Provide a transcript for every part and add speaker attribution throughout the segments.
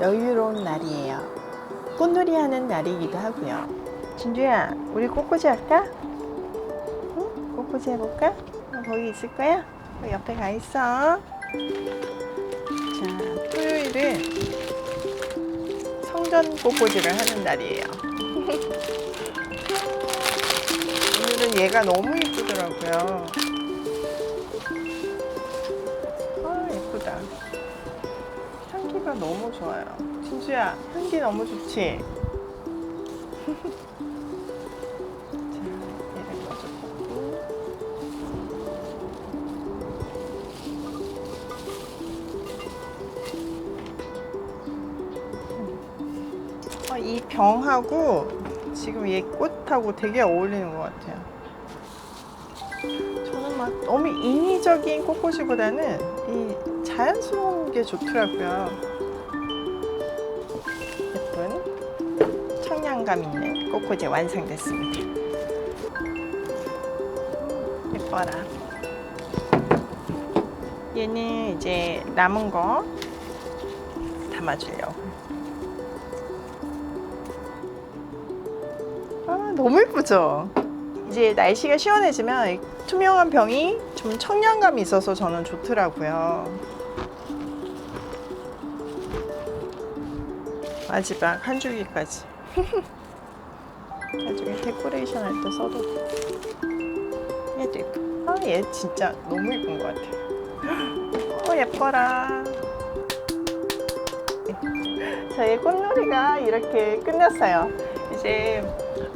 Speaker 1: 여유로운 날이에요. 꽃놀이 하는 날이기도 하고요. 진주야, 우리 꽃꽂이 할까? 응? 꽃꽂이 해볼까? 어, 거기 있을 거야? 어, 옆에 가 있어. 자, 토요일은 성전 꽃꽂이를 하는 날이에요. 오늘은 얘가 너무 예쁘더라고요. 향기가 너무 좋아요. 진수야, 향기 너무 좋지? 꽂고. 아, 이 병하고 지금 얘 꽃하고 되게 어울리는 것 같아요. 저는 막 너무 인위적인 꽃꽂이보다는 이 자연스러운 게 좋더라고요. 청량감 있는 꽃꽂이 완성됐습니다. 예뻐라. 얘는 이제 남은 거 담아주려고. 아, 너무 예쁘죠? 이제 날씨가 시원해지면 이 투명한 병이 좀 청량감이 있어서 저는 좋더라고요. 마지막 한 줄기까지. 나중에 데코레이션 할 때 써도 돼. 얘도 예뻐. 아, 얘 진짜 너무 예쁜 것 같아. 어, 예뻐라. 저희 꽃놀이가 이렇게 끝났어요. 이제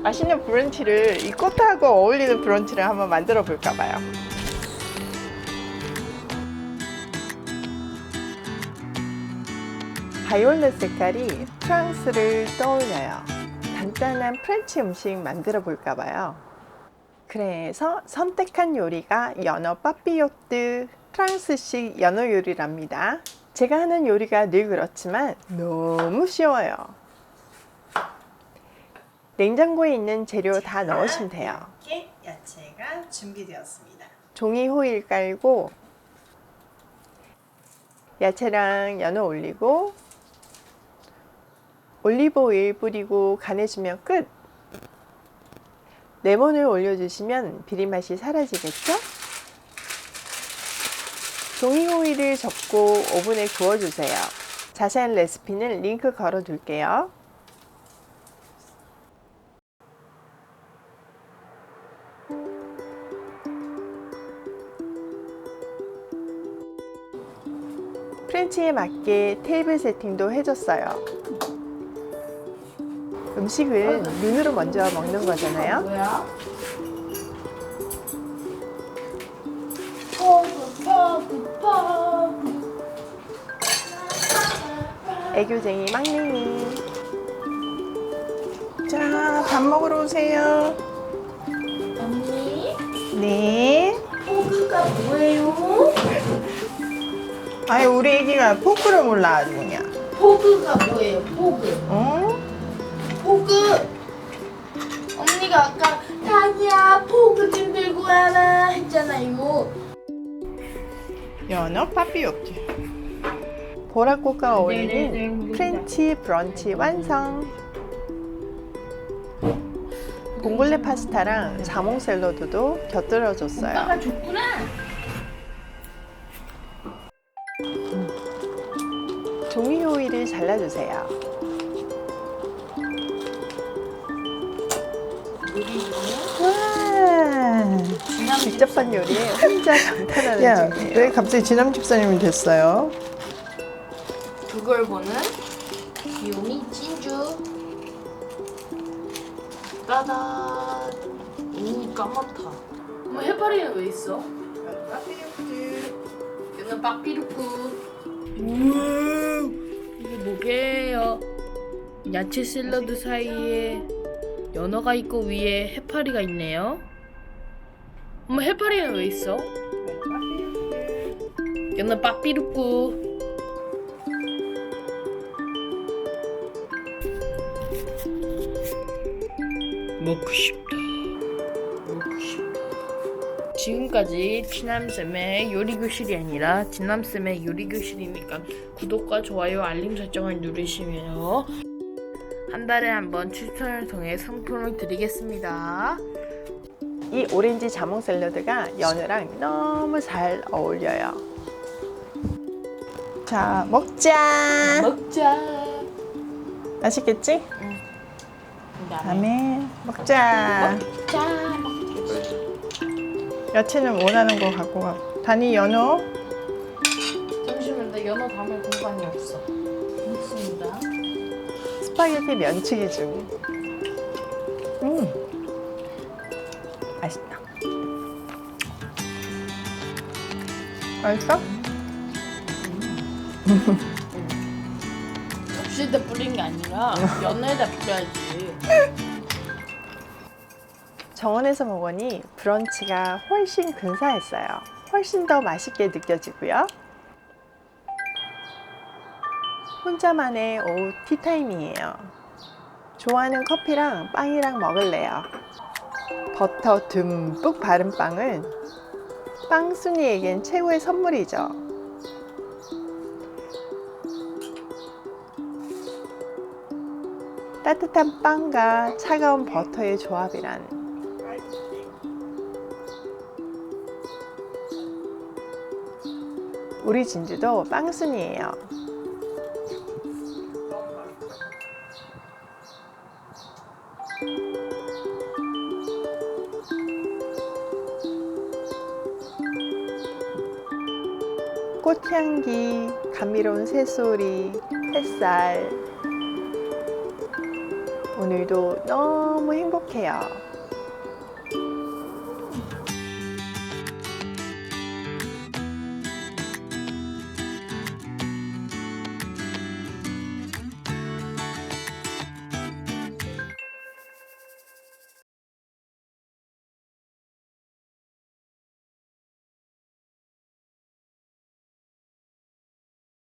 Speaker 1: 맛있는 브런치를 이 꽃하고 어울리는 브런치를 한번 만들어 볼까 봐요. 바이올렛 색깔이 프랑스를 떠올려요. 간단한 프렌치 음식 만들어 볼까 봐요. 그래서 선택한 요리가 연어 빠삐요트 프랑스식 연어 요리랍니다. 제가 하는 요리가 늘 그렇지만 너무 쉬워요. 냉장고에 있는 재료 다 넣으시면 돼요. 이렇게 야채가 준비되었습니다. 종이 호일 깔고 야채랑 연어 올리고 올리브 오일 뿌리고 간해주면 끝. 레몬을 올려주시면 비린 맛이 사라지겠죠? 종이 호일을 접고 오븐에 구워주세요. 자세한 레시피는 링크 걸어둘게요. 프렌치에 맞게 테이블 세팅도 해줬어요. 음식을 눈으로 먼저 먹는 거잖아요. 애교쟁이 막냉이. 자, 밥 먹으러 오세요.
Speaker 2: 언니
Speaker 1: 네.
Speaker 2: 포그가 뭐예요?
Speaker 1: 아유, 우리 애기가 포크를 몰라 아주 그냥.
Speaker 2: 포그가 뭐예요? 포그
Speaker 1: 어?
Speaker 2: 언니가 아까 자기야 포그 좀 들고 와라 했잖아요
Speaker 1: 연어 파피요트. 보라꽃과 어울리는 프렌치 브런치 완성. 봉골레 파스타랑 자몽 샐러드도 곁들여 줬어요.
Speaker 2: 오빠가 줬구나
Speaker 1: 종이 호일을 잘라주세요. 와, 직접 한 요리에 혼자 감탄하는
Speaker 3: 야,
Speaker 1: 중이에요.
Speaker 3: 왜 갑자기 지남 집사님이 됐어요?
Speaker 2: 그걸 보는 귀요미 진주 따단 오 까맣다 어머 해파리는 왜 있어? 얘는 빠삐루쿠
Speaker 4: 이게 뭐게요? 야채 샐러드 사이에 연어가 있고 위에 해파리가 있네요. 어머 해파리는 왜 있어? 연어 빠삐루꾸 먹고 싶다. 먹고 싶다. 지금까지 진남쌤의 요리교실이 아니라 진남쌤의 요리교실이니까 구독과 좋아요 알림 설정을 누르시면 한 달에 한 번 추천을 통해 상품을 드리겠습니다.
Speaker 1: 이 오렌지 자몽 샐러드가 연어랑 너무 잘 어울려요. 자, 먹자.
Speaker 4: 먹자.
Speaker 1: 맛있겠지?
Speaker 4: 그다음에
Speaker 1: 다음에 먹자.
Speaker 4: 자.
Speaker 1: 야채는 원하는 거 갖고 가. 다니 연어.
Speaker 4: 잠시만 나 연어 담을 공간이 없어.
Speaker 1: 스파게티 면치기 중. 음. 맛있다. 맛있어?
Speaker 4: 접시에다 뿌린 게 아니라 연어에다 뿌려야지.
Speaker 1: 정원에서 먹으니 브런치가 훨씬 근사했어요. 훨씬 더 맛있게 느껴지고요. 혼자만의 오후 티타임이에요. 좋아하는 커피랑 빵이랑 먹을래요. 버터 듬뿍 바른 빵은 빵순이에겐 최고의 선물이죠. 따뜻한 빵과 차가운 버터의 조합이란 우리 진주도 빵순이에요. 꽃향기, 감미로운 새소리, 햇살. 오늘도 너무 행복해요.